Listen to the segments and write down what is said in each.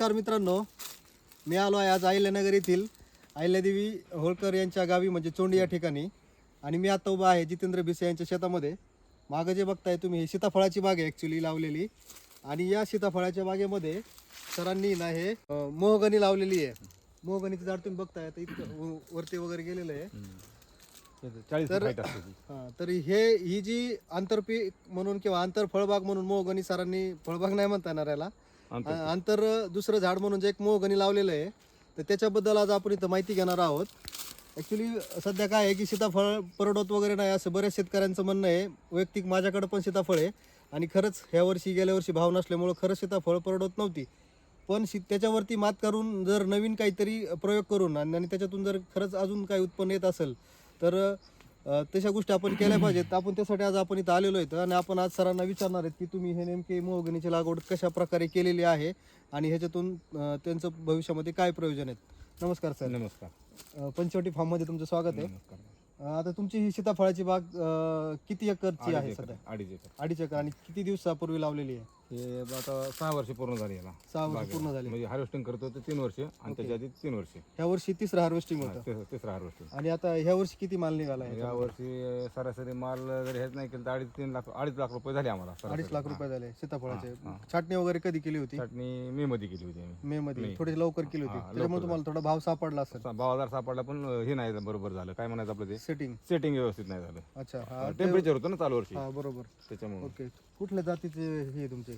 नमस्कार मित्रांनो. मी आलो आहे आज अहिल्यानगर येथील अहिल्यादेवी होळकर यांच्या गावी म्हणजे चोंडी या ठिकाणी. आणि मी आता उभा आहे जितेंद्र भिसे यांच्या शेतामध्ये. मागं जे बघताय तुम्ही हे सीताफळाची बाग आहे ॲक्च्युली लावलेली. आणि या सीताफळाच्या बागेमध्ये सरांनी ना हे मोहगणी लावलेली आहे. मोहगणीचं झाड तुम्ही बघताय आता इतकं वरती वगैरे गेलेलं आहे. चाळीस तर-. हा, तर हे ही जी आंतरपीक म्हणून किंवा आंतर फळबाग म्हणून मोहगणी सरांनी फळबाग नाही म्हणता येणार याला. आ- आंतर दुसरं झाड म्हणून जे एक मोहगणी लावलेलं आहे तर त्याच्याबद्दल आज आपण इथं माहिती घेणार आहोत. ॲक्च्युली सध्या काय आहे की सीताफळ परवडत वगैरे नाही असं बऱ्याच शेतकऱ्यांचं म्हणणं आहे. वैयक्तिक माझ्याकडे पण सीताफळ आहे. आणि खरंच ह्या वर्षी गेल्या वर्षी भाव नसल्यामुळं खरंच सीताफळ परवडत नव्हती. पण शी त्याच्यावरती मात करून जर नवीन काहीतरी प्रयोग करून आणि आणि त्याच्यातून जर खरंच अजून काही उत्पन्न येत असेल तर तशा गोष्टी आपण केल्या पाहिजेत. आपण त्यासाठी आज आपण इथं आलेलो आहेत आणि आपण आज सरांना विचारणार आहेत की तुम्ही हे नेमके मोहगणीची लागवड कशा प्रकारे केलेली आहे आणि ह्याच्यातून त्यांचं भविष्यामध्ये काय प्रयोजन आहेत? नमस्कार सर. नमस्कार. पंचवटी फार्ममध्ये तुमचं स्वागत आहे. आता तुमची ही सीताफळाची बाग किती एकरची आहे सध्या? एकर अडीच एकर. अडीच एकर. आणि किती दिवसापूर्वी लावलेली आहे? हे आता सहा वर्ष पूर्ण झाली याला. सहा वर्ष. पूर्ण झाली. म्हणजे हार्वेस्टिंग करतो ते तीन वर्ष आणि त्याच्या आधी तीन वर्ष. ह्या वर्षी तिसरं हार्वेस्टिंग होतं. तिस- तिसरा हार्वेस्टिंग आणि आता ह्या वर्षी किती माल निघाला आहे या वर्षी सरासरी माल जरी हेच नाही केलं तर अडीच तीन लाख अडीच लाख रुपये झाले आम्हाला सरासरी. अडीच लाख रुपये झाले सीताफळाचे. छाटणी वगैरे कधी केली होती? चटणी मे मध्ये केली होती आम्ही. मे मध्ये. थोडी लवकर केली होती. त्याच्यामुळे तुम्हाला थोडा भाव सापडला असेल. सा- भाव हजार सापडला पण हे नाही बरोबर झालं. काय म्हणायचं आपलं ते? सेटिंग सेटिंग व्यवस्थित नाही झालं. अच्छा हा. टेम्परेचर होतं ना चालू वर्षी. हा बरोबर. त्याच्यामुळे. ओके. कुठल्या जातीचे हे तुमचे?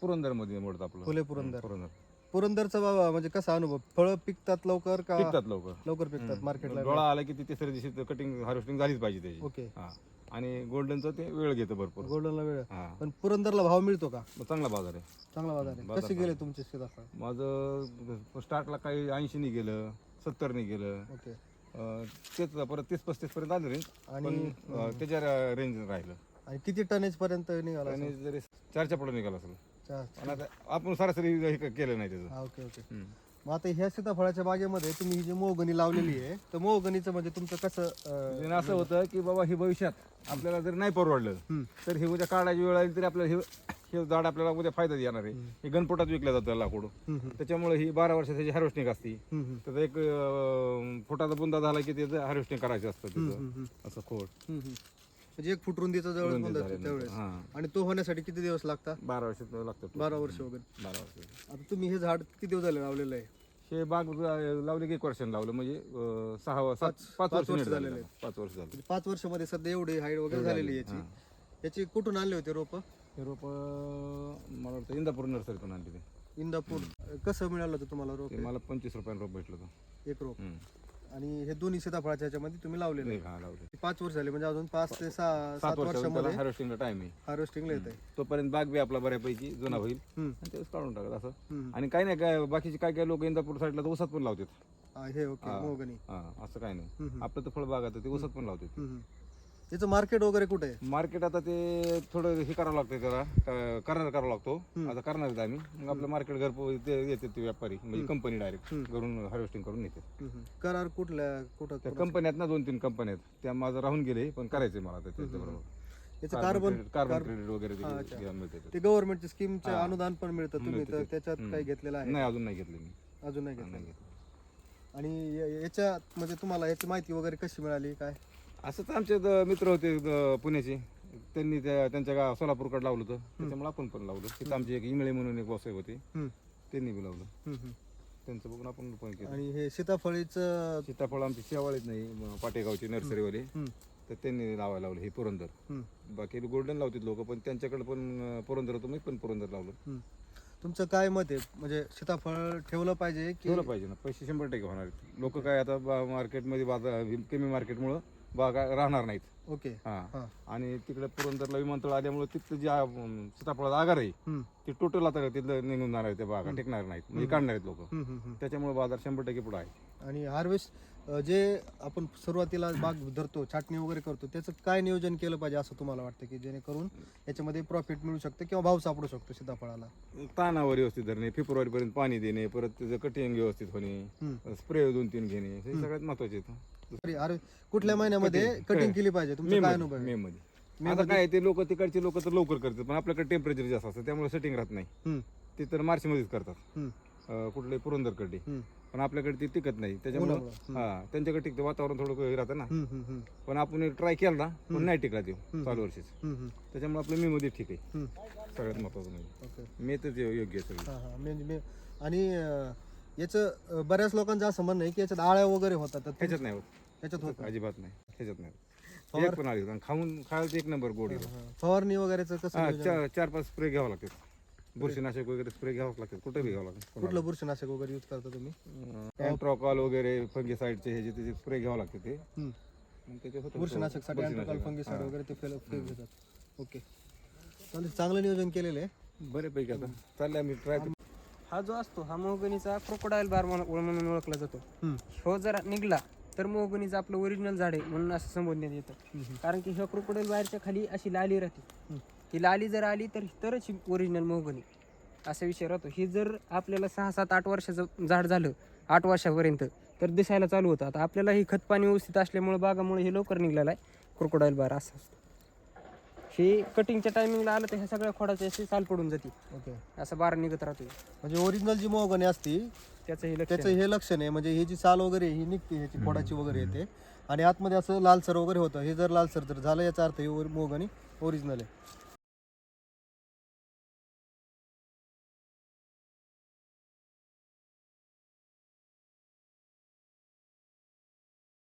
पुरंदरमध्ये मोडत आपलं. फुले पुरंदर. पुरंदर. पुरंदरचा बाबा म्हणजे कसा अनुभव? फळं पिकतात लवकर का टिकतात लवकर. लवकर पिकतात मार्केटला डोळा आला की ती तिसऱ्या दिवशी कटिंग हार्वेस्टिंग झालीच पाहिजे त्याची. ओके. हा. आणि गोल्डनचं ते वेळ घेतं भरपूर. गोल्डनला वेळ. हा. पण पुरंदरला भाव मिळतो का? मग चांगला बाजार आहे. चांगला बाजार आहे. कसे गेले तुमचे सीताफळ माझं स्टार्टला काही ऐंशीनी गेलं सत्तरनी गेलं. ओके. अं, तेच परत तीस पस्तीस पर्यंत आलं रेंज आणि त्याच्या रेंज राहिलं. आणि किती टनेज पर्यंत निघाला आणि जरी चारच्या पुढे निघाला असेल. चार. पण आता आपण सरासरी हे क- केलं नाही त्याचं. हा ओके ओके. मग आता ह्या सीताफळाच्या बागेमध्ये तुम्ही ही जी मोहगणी लावलेली आहे तर मोहगणीचं म्हणजे तुमचं कसं अं, म्हणजे असं होतं की बाबा हे भविष्यात आपल्याला जर नाही परवडलं. तर हे उद्या काढायची वेळ आली तरी आपल्याला हे हे झाड आपल्याला उद्या फायदा देणार आहे. हे गणपोटात विकलं जातं लाकूड. त्याच्यामुळे ही बारा वर्षाची हार्वेस्टिंग असती. हम्म, हम्म, त्याचा एक अं, फुटाचा बुंदा झाला की त्याचं हार्वेस्टिंग करायचं असतं त्याचं असं खोड. हम्म, हम्म. म्हणजे एक फूट रुंदीचा जवळ रुंदी. त्यावेळेस. हा. आणि तो होण्यासाठी किती दिवस लागतात? बारा वर्ष लागतं बारा वर्ष वगैरे. बारा वर्ष आता तुम्ही हे झाड किती दिवस झाले लावलेलं आहे? हे बाग ला- लावले की एक वर्षानं लावलं म्हणजे अं, सहा व- सात पाच वर्ष वर्ष नीट झालेले झाले पाच वर्ष झाले. म्हणजे पाच वर्षामध्ये सध्या एवढी हाईट वगैरे झालेली आहे याची. याची कुठून आणले होते रोप? हे रोप मला वाटतं इंदापूर नर्सरीतून आणली ते. इंदापूर. कसं मिळालं होतं तुम्हाला रोप ते मला पंचवीस रुपयानं रोप भेटलं होतं. एक रोप. हम्म. आणि हे दोन्ही सीताफळाच्या ह्याच्यामध्ये तुम्ही लावलेले हा लावले पाच वर्ष झाले म्हणजे अजून पाच ते सहा सात सात वर्षामध्ये वर्षामध्ये हार्वेस्टिंगला टाइम आहे. हार्वेस्टिंगला येत आहे तोपर्यंत बाग बी आपला बऱ्यापैकी जुना होईल. हम्म, आणि तेच काढून टाकत असं. हम्म. आणि काही नाही काय बाकीचे काय काय लोक इंदापूर साईडला तर ऊसात पण लावतात. हा, हे ओके हा. असं काय नाही. आपलं तर फळबाग आहे ते ऊसात पण लावतात. हम्म, हम्म. याचं मार्केट वगैरे कुठे? आहे मार्केट आता ते थोडं हे करावं लागतं जरा क- करार करावा लागतो. आता करणार आहेत आम्ही. मग आपलं मार्केट घर ते येतात ते व्यापारी. म्हणजे कंपनी डायरेक्ट घरून हार्वेस्टिंग करून येते हम्म, हम्म. करार कुठल्या कुठं त्या कंपन्यात ना दोन तीन कंपन्या आहेत. त्या माझं राहून गेले पण करायचे मला आता त्याच्याबरोबर. याचं कार्बन कार्बन क्रेडिट वगैरे ते मिळते ते. गव्हर्नमेंटच्या स्कीमचे अनुदान पण मिळतं तुम्ही तर त्याच्यात. काही घेतलेलं आहे? नाही अजून नाही घेतले मी. अजून नाही घेतलं. आणि या- याच्यात म्हणजे तुम्हाला याची माहिती वगैरे कशी मिळाली? काय? असंच आमचे द- मित्र होते द- पुण्याचे. त्यांनी त्या- त्यांच्या गाव सोलापूरकडे लावलं होतं. त्याच्यामुळे आपण पण लावलं. तिथं आमचे एक इंगळे म्हणून एक व्यवसाय होते. हम्म, त्यांनी बी लावलं. हम्म, हम्म. त्यांचं बघून आपण पण केलं आणि हे सीताफळीचं सीताफळ आमची शेवाळीत नाही म- पाटेगावची नर्सरीवाले. हम्म, तर त्यांनी लावायला लावलं हे पुरंदर. हम्म, बाकी गोल्डन लावतात लोक पण त्यांच्याकडे पण अं, पुरंदर होतं मी पण पुरंदर लावलं. हम्म. तुमचं काय मत आहे? म्हणजे सीताफळ ठेवलं पाहिजे की ठेवलं पाहिजे ना. पैसे शंभर टक्के होणार लोक काय आता बा- मार्केटमध्ये बाजार कमी मार्केटमुळं बागा राहणार नाहीत. ओके. हा. हा. आणि तिकडे पुरंदरला विमानतळ आल्यामुळे तिथलं जे अं, सीताफळाचा आगार आहे हम्म, ते टोटल आता तिथलं निघून जाणार आहे त्या बागा टिकणार नाहीत. म्हणजे काढणार आहेत लोक. हम्म, हम्म, हम्म. त्याच्यामुळे बाजार शंभर टक्के पुढे आहे. आणि हार्वेस्ट जे आपण सुरुवातीला बाग धरतो छाटणी वगैरे करतो त्याचं काय नियोजन केलं पाहिजे असं तुम्हाला वाटतं की जेणेकरून याच्यामध्ये प्रॉफिट मिळू शकतं किंवा भाव सापडू शकतो सीताफळाला? तानावर व्यवस्थित धरणे फेब्रुवारी पर्यंत पाणी देणे परत त्याचं कटिंग व्यवस्थित होणे हम्म. स्प्रे दोन तीन घेणे हे सगळ्यात महत्त्वाचे आहेत. अरे अरे कुठल्या महिन्यामध्ये कटिंग केली पाहिजे? तुमचा काय अनुभव मे आहे? मध्ये आता काय ते लोक तिकडचे लोक तर लवकर करतात पण आपल्याकडे टेम्परेचर जास्त असतं त्यामुळे सेटिंग राहत नाही. हम्म, ते तर मार्च मध्येच करतात. हम्म. अं, कुठले पुरंदरकडे हम्म. पण आपल्याकडे ते टिकत नाही. त्याच्यामुळे उन्हामुळं. हा त्यांच्याकडे टिकते वातावरण थोडं हे राहतं ना. हम्म, हम्म, हम्म, पण आपण ट्राय केला पण नाही टिकला ते चालू वर्षीच. हम्म, हम्म, त्याच्यामुळे आपलं मी मध्ये ठीक आहे. हम्म. सगळ्यात महत्वाचं म्हणजे. ओके. मे तर योग्य आहे सगळं. हा हा. म्हणजे मी. आणि अं, याचं बऱ्याच लोकांचं असं म्हणणं आहे की याच्यात आळ्या वगैरे होतात तर ह्याच्यात नाही होत. याच्यात होत अजिबात नाही. ह्याच्यात नाही होत. एक पण आली होत. आणि खाऊन खायला एक नंबर गोड. हा. फवारणी वगैरेचं कसं हा नियोजन? चार चार पाच स्प्रे घ्यावं लागतात. बुरशीनाशक वगैरे स्प्रे घ्यावं लागतात. कुठे बी घ्यावं लागतं. कुठलं बुरशीनाशक वगैरे यूज करता तुम्ही? अँट्रॉकॉल वगैरे फंगीसाईडचे हे जे त्याचे स्प्रे घ्यावं लागते ते. हम्म. मग त्याचे होतं बुरशीनाशकसाठी बुरशीनाशक, अँट्रोकॉल फंगिसाइड हा. वगैरे ते फेल फेल घेतात ओके. चालेल चांगलं नियोजन केलेलं आहे. बऱ्यापैकी आता. चालले आम्ही ट्राय हा जो असतो हा मोहगणीचा क्रोकोडाईल बार म्हणून म्हणून ओळखला जातो. हो जर निघला तर मोहगणीचं आपलं ओरिजिनल झाड आहे म्हणून असं संबोधण्यात येतं. कारण की ह्या क्रोकोडाईल बाहेरच्या खाली अशी लाली राहते. ही लाली जर आली तर तरच ही ओरिजिनल मोहगणी असा विषय राहतो. ही जर आपल्याला सहा सात आठ वर्षाचं झाड झालं आठ वर्षापर्यंत तर दिसायला चालू होतं. आता आपल्याला ही खत पाणी व्यवस्थित असल्यामुळे बागामुळे हे लवकर निघलेलं आहे क्रोकोडाईल बार असं असतं. हे कटिंगच्या टायमिंगला आलं तर ह्या सगळ्या खोडाची अशी साल पडून जाते ओके. असं बार निघत राहतो म्हणजे ओरिजिनल जी मोहगणी असती त्याचं हे लक्ष त्याचं हे लक्षण आहे. म्हणजे ही जी साल वगैरे ही निघते ह्याची फोडाची वगैरे येते. आणि आतमध्ये असं लालसर वगैरे होतं. हे जर लालसर जर झालं याचा अर्थ ही मोहगणी ओरिजिनल आहे.